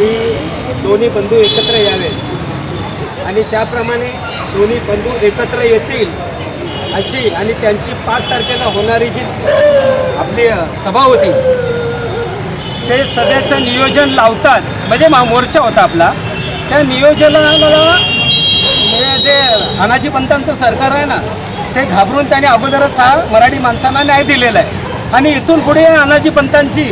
की दोन्ही बंधू एकत्र यावेत. आणि त्याप्रमाणे दोन्ही बंधू एकत्र येतील अशी आणि त्यांची पाच तारखेला होणारी जी आपली सभा होती ते सभेचं नियोजन लावताच म्हणजे मा मोर्चा होता आपला त्या नियोजनाला म्हणजे जे अनाजी पंतांचं सरकार आहे ना ते घाबरून त्याने अगोदरच हा मराठी माणसांना न्याय दिलेला आहे. आणि इथून पुढे अनाजी पंतांची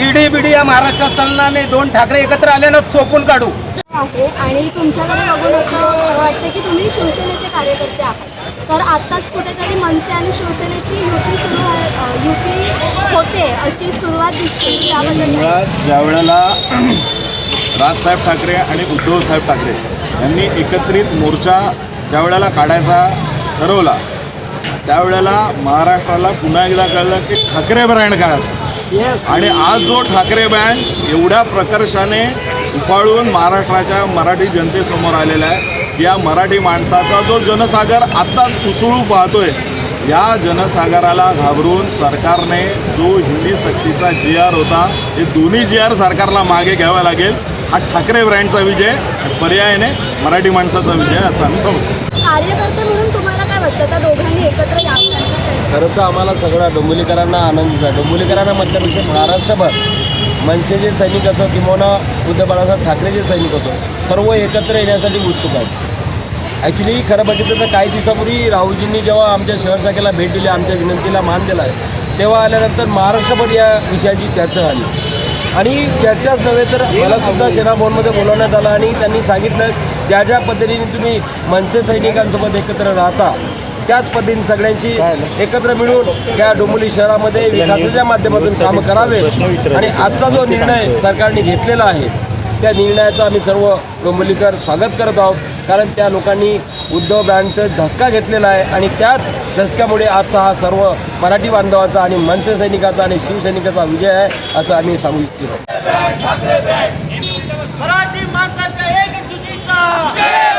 ईडी बिडी या महाराष्ट्रात चालणार नाही दोन ठाकरे एकत्र आल्यानं चोपून काढू. आहे. आणि तुमच्याकडे बघून असं वाटतं की तुम्ही शिवसेनेचे कार्यकर्ते आहात. तर आत्ताच कुठेतरी मनसे आणि शिवसेनेची युती सुरू युती होते अशी सुरुवात दिसते. त्याबद्दल? मुळात ज्या वेळेला राजसाहेब ठाकरे आणि उद्धवसाहेब ठाकरे यांनी एकत्रित मोर्चा ज्या वेळेला काढायचा ठरवला त्यावेळेला महाराष्ट्राला पुन्हा एकदा कळलं की ठाकरे ब्रँड काय असतो. आणि आज जो ठाकरे बँड एवढ्या प्रकर्षाने उफाळून महाराष्ट्राच्या मराठी जनतेसमोर आलेला आहे या मराठी माणसाचा जो जनसागर आत्ताच उसळू पाहतोय या जनसागराला घाबरून सरकारने जो हिंदी सक्तीचा जी आर होता हे दोन्ही जी आर सरकारला मागे घ्यावा लागेल. हा ठाकरे ब्रँडचा विजय आणि पर्यायाने मराठी माणसाचा विजय असं आम्ही समजतो. कार्यकर्ते म्हणून तुम्हाला काय वाटतं? त्या दोघांनी एकत्र यावं खरं तर आम्हाला सगळ्या डोंबिवलीकरांना आनंद आहे डोंबिवलीकरांना म्हटल्यापेक्षा महाराष्ट्रभर मनसेचे सैनिक असो किंवा उद्धव बाळासाहेब ठाकरेचे सैनिक असो सर्व एकत्र येण्यासाठी उत्सुक आहेत. ॲक्च्युली खरं बघितलं तर काही दिवसापूर्वी राहुलजींनी जेव्हा आमच्या शहर शाखेला भेट दिली आमच्या विनंतीला मान दिला आहे तेव्हा आल्यानंतर महाराष्ट्रभर या विषयाची चर्चा झाली. आणि चर्चाच नव्हे तर मला सुद्धा सेना भवनमध्ये बोलवण्यात आलं आणि त्यांनी सांगितलं ज्या ज्या पद्धतीने तुम्ही मनसे सैनिकांसोबत एकत्र राहता त्याच पद्धतीने सगळ्यांशी एकत्र मिळून या डोंबिवली शहरामध्ये विकासाच्या माध्यमातून कामं करावे आणि आजचा जो निर्णय सरकारने घेतलेला आहे त्या निर्णयाचं आम्ही सर्व डोंबिवलीकर स्वागत करत आहोत. कारण त्या लोकांनी उद्धव ब्रँडचं धसका घेतलेला आहे आणि त्याच धसक्यामुळे आजचा हा सर्व मराठी बांधवांचा आणि मनसे सैनिकाचा आणि शिवसैनिकाचा विजय आहे असं आम्ही सांगू इच्छितो. मराठी माणसाच्या एकजुटीचा